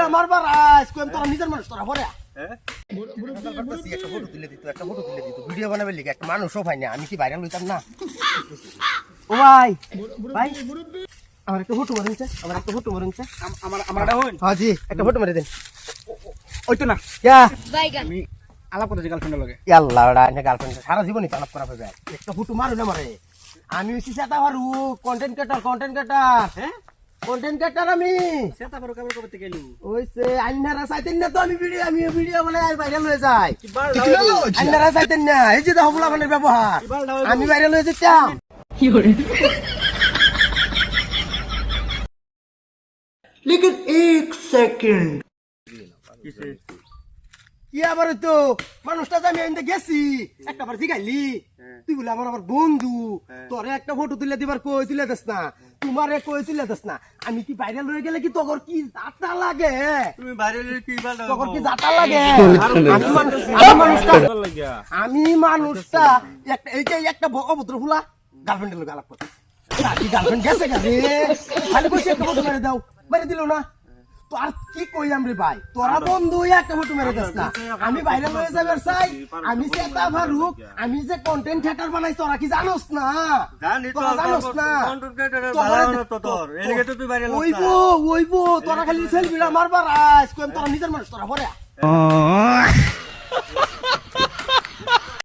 সেলফিটা মারবার আজ কোন তোরা নিজের মানুষ তোরা পরে হ্যাঁ? একটা ফটো তুলে দিত একটা ফটো তুলে দিত ভিডিও বানাবে লিখে একটা মানুষও পাই না আমি কি ভাইরাল হইতাম না ও ভাই ভাই আমার একটা ফটো মারুন স্যার। আমার একটা ফটো মারুন স্যার। আমার আমার এটা হইন হ্যাঁ জি। একটা ফটো মেরে দেন। ওই তো না। ইয়া। আমি আলাপ করতেছি গার্লফ্রেন্ডের লগে। আল্লাহ ওটা এনে গার্লফ্রেন্ড সারা জীবনই তালাপ করা পাবে একটা ফুটু মারু না মারে আমি হচ্ছি সেটা Paru content creator content creator হ্যাঁ? কন্টেন্ট ক্রিয়েটর আমি সেটা করো কবে কবে থেকে এলু ওইসে আইনারা চাইতেন না তো আমি ভিডিও আমি ভিডিও বানাই আর ভাইরাল হয়ে যাই কিবার আইনারা চাইতেন না এই যে দেখো বলাবানের ব্যবহার কিবার দাও আমি ভাইরাল হয়ে যেতাম लेकिन एक सेकंड কি আবার তো মানুষটা আমি এনতে গেছি একটা বার জিগাইলি তুই বলে আমার আমার বন্ধু তোরে একটা ফটো তুলে দিবার কই তুলে দেস না তোমারে কই তুলে দেস না। আমি কি ভাইরাল হয়ে গেলে কি তোর কি যাতা লাগে? তুমি বাইরে কিবার দাও তোর কি যাতা লাগে? আমি মানুষটা আমি মানুষটা একটা এই যে একটা অভদ্র ফুলা গার্লফ্রেন্ডের লোক আলাপ গার্লফ্রেন্ড গেছে গেছে খালি কইছে একটা ফটো মেরে দাও। মেরে দিল না। আর কি কইলাম রে ভাই? তোরা বন্ধু একটা ফটো মেরে দিস না। আমি বাইরে লয়ে যাবার চাই। আমি সেটা ফারুক আমি যে কন্টেন্ট থিয়েটার বানাই তোরা কি জানোস না? জানি তো তোরা জানোস না? ওইবো ওইবো তোরা খালি সেলফিটা মারবার আজ কোন তোরা নিজের মানুষ তোরা পরে